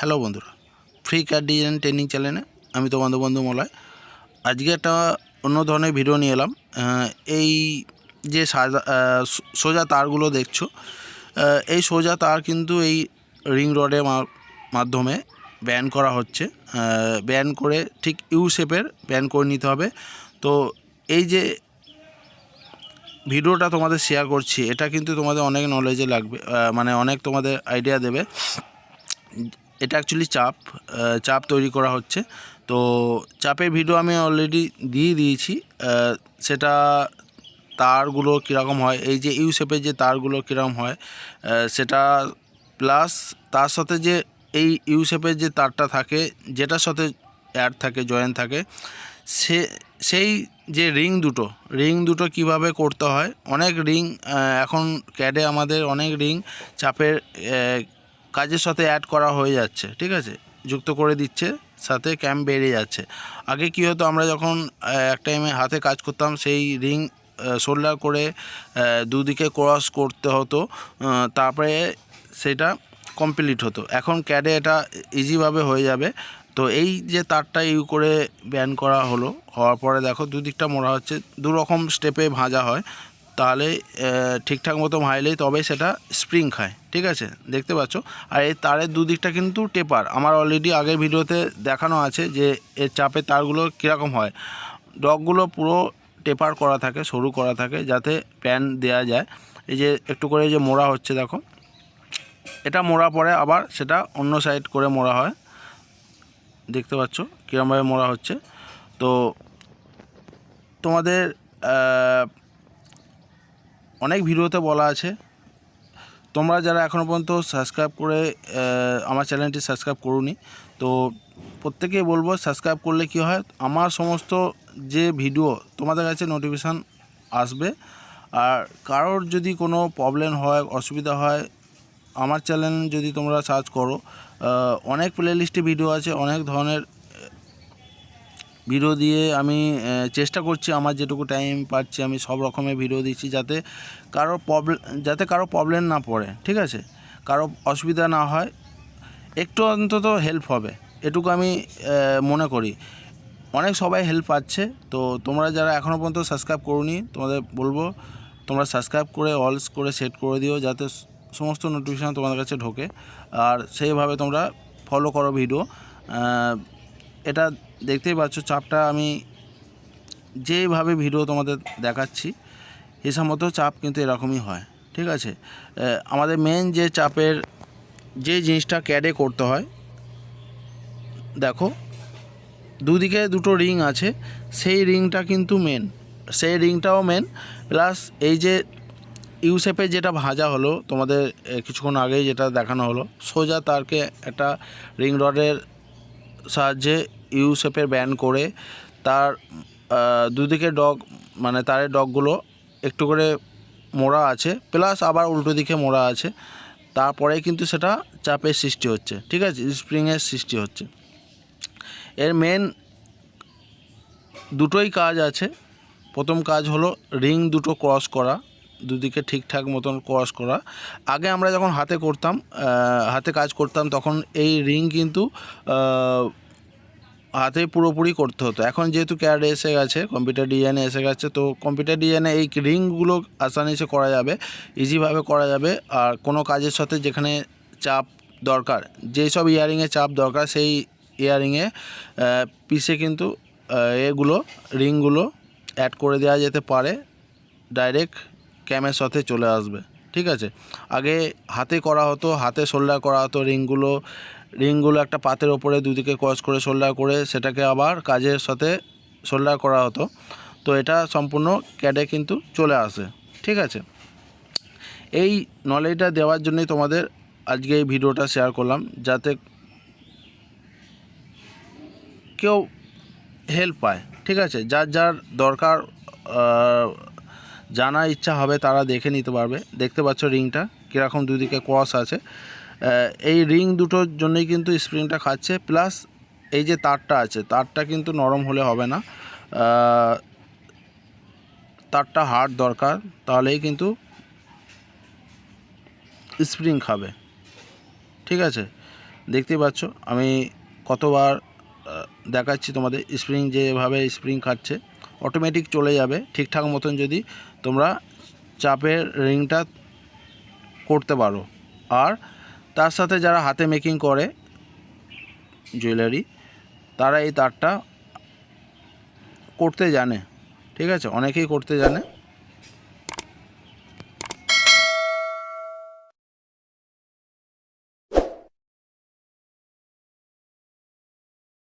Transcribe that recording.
Hello বন্ধুরা free কার design training চ্যানেলে আমি তোমাদের বন্ধু মলয়। আজকে একটা অন্য ধরনের ভিডিও নিয়ে এলাম। এই যে সাজা সোজা তারগুলো দেখছ এই সোজা তার কিন্তু এই রিং রডের মাধ্যমে ব্যান করা হচ্ছে। ব্যান করে ঠিক ইউ শেপের ব্যান করে নিতে হবে। তো এই যে ভিডিওটা তোমাদের শেয়ার করছি, এটা কিন্তু তোমাদের অনেক নলেজে লাগবে মানে অনেক তোমাদের আইডিয়া দেবে। এটা অ্যাকচুয়ালি চাপ চাপ তৈরি করা হচ্ছে। তো চাপের ভিডিও আমি অলরেডি দিয়ে দিয়েছি। সেটা তারগুলো কীরকম হয়, এই যে ইউ শেপের যে তারগুলো কীরকম হয় সেটা প্লাস তার সাথে যে এই ইউ শেপের যে তারটা থাকে, যেটার সাথে অ্যাড থাকে জয়েন থাকে, সে, সেই যে রিং দুটো রিং দুটো কীভাবে করতে হয়, অনেক রিং এখন ক্যাডে আমাদের অনেক রিং চাপের কাজের সাথে অ্যাড করা হয়ে যাচ্ছে, ঠিক আছে? যুক্ত করে দিচ্ছে, সাথে ক্যাম্প বেড়ে যাচ্ছে। আগে কী হতো, আমরা যখন এক টাইমে হাতে কাজ করতাম, সেই রিং শোল্ডার করে দুদিকে ক্রস করতে হতো তারপরে সেটা কমপ্লিট হতো। এখন ক্যাডে এটা ইজিভাবে হয়ে যাবে। তো এই যে তারটা ইউ করে ব্যান করা হলো, হওয়ার পরে দেখো দুদিকটা মোড়া হচ্ছে দু রকম স্টেপে ভাজা হয়। তাহলে ঠিকঠাক মতো ভাইলেই তবে সেটা স্প্রিং খায়, ঠিক আছে? দেখতে পাচ্ছ? আর এই তারের দুদিকটা কিন্তু টেপার। আমার অলরেডি আগের ভিডিওতে দেখানো আছে যে এর চাপের তারগুলো কীরকম হয়। ডগগুলো পুরো টেপার করা থাকে, সরু করা থাকে, যাতে প্যান দেয়া যায়। এই যে একটু করে যে মোড়া হচ্ছে, দেখো। এটা মোড়া পরে আবার সেটা অন্য সাইড করে মোড়া হয়। দেখতে পাচ্ছ? কীরমভাবে মোড়া হচ্ছে? তো তোমাদের অনেক ভিডিওতে বলা আছে। তোমরা যারা এখনও পর্যন্ত সাবস্ক্রাইব করে আমার চ্যানেলটি সাবস্ক্রাইব করুনি, তো প্রত্যেকেই বলব সাবস্ক্রাইব করলে কি হয়, আমার সমস্ত যে ভিডিও তোমাদের কাছে নোটিফিকেশান আসবে, আর কারোর যদি কোনো প্রবলেম হয়, অসুবিধা হয়, আমার চ্যানেল যদি তোমরা সার্চ করো অনেক প্লেলিস্টে ভিডিও আছে, অনেক ধরনের ভিডিও দিয়ে আমি চেষ্টা করছি আমার যেটুকু টাইম পাচ্ছি, আমি সব রকমের ভিডিও দিচ্ছি যাতে কারও প্রবলেম যাতে কারও প্রবলেম না পড়ে, ঠিক আছে? কারও অসুবিধা না হয়, একটু অন্তত হেল্প হবে, এটুকু আমি মনে করি। অনেক সবাই হেল্প পাচ্ছে, তো তোমরা যারা এখনও পর্যন্ত সাবস্ক্রাইব করোনি, তোমাদের বলব, তোমরা সাবস্ক্রাইব করে অলস করে সেট করে দিও, যাতে সমস্ত নোটিফিকেশান তোমাদের কাছে ঢোকে। আর সেইভাবে তোমরা ফলো করো ভিডিও এটা দেখতেই পাচ্ছ, চাপটা আমি যেভাবে ভিডিও তোমাদের দেখাচ্ছি হিসাব মতো চাপ কিন্তু এরকমই হয়, ঠিক আছে? আমাদের মেন যে চাপের যে জিনিসটা ক্যাডে করতে হয়, দেখো, দুদিকে দুটো রিং আছে, সেই রিংটা কিন্তু মেন সেই রিংটাও মেন প্লাস এই যে ইউসেপে যেটা ভাজা হলো, তোমাদের কিছুক্ষণ আগেই যেটা দেখানো হলো, সোজা তারকে একটা রিং রডের সাহায্যে ইউসেপের ব্যান করে তার দুদিকে ডগ মানে তারের ডগগুলো একটু করে মোড়া আছে, প্লাস আবার উল্টো দিকে মোড়া আছে। তারপরে কিন্তু সেটা চাপের সৃষ্টি হচ্ছে, ঠিক আছে? স্প্রিংয়ের সৃষ্টি হচ্ছে। এর মেন দুটোই কাজ আছে। প্রথম কাজ হলো রিং দুটো ক্রস করা। দুদিকে ঠিকঠাক মতন ক্রস করা। আগে আমরা যখন হাতে করতাম হাতে কাজ করতাম, তখন এই রিং কিন্তু হাতে পুরোপুরি করতে হতো। এখন যেহেতু ক্যাড এসে গেছে কম্পিউটার ডিজাইনে এসে গেছে, তো কম্পিউটার ডিজাইনে এই রিংগুলো আসানিসে করা যাবে ইজিভাবে করা যাবে। আর কোনো কাজের সাথে যেখানে চাপ দরকার, যেই সব ইয়ারিংয়ে চাপ দরকার, সেই ইয়ারিংয়ে পিসে কিন্তু এগুলো রিংগুলো অ্যাড করে দেওয়া যেতে পারে। ডাইরেক্ট ক্যামের সাথে চলে আসবে, ঠিক আছে? আগে হাতে করা হতো, হাতে শোল্ডার করা হতো রিংগুলো রিংগুলো একটা পাতের ওপরে দুদিকে ক্রস করে শোল্ডার করে সেটাকে আবার কাজের সাথে শোল্ডার করা হতো। তো এটা সম্পূর্ণ ক্যাডে কিন্তু চলে আসে, ঠিক আছে? এই নলেজটা দেওয়ার জন্যই তোমাদের আজকে এই ভিডিওটা শেয়ার করলাম, যাতে কেউ হেল্প পায়, ঠিক আছে? যার যার দরকার জানার ইচ্ছা হবে, তারা দেখে নিতে পারবে। দেখতে পাচ্ছ রিংটা, কীরকম দুদিকে ক্রস আছে। এই রিং দুটোর জন্যই কিন্তু স্প্রিংটা খাচ্ছে, প্লাস এই যে তারটা আছে, তারটা কিন্তু নরম হলে হবে না। তারটা হার্ড দরকার, তাহলেই কিন্তু স্প্রিং খাবে। ঠিক আছে? দেখতে পাচ্ছ, আমি কতবার দেখাচ্ছি তোমাদের, স্প্রিং যেভাবে স্প্রিং খাচ্ছে, অটোমেটিক চলে যাবে, ঠিকঠাক মতন যদি তোমরা চাপের রিংটা করতে পারো। আর তার সাথে যারা হাতে মেকিং করে জুয়েলারি, তারা এই তারটা করতে জানে। ঠিক আছে? অনেকেই করতে জানে।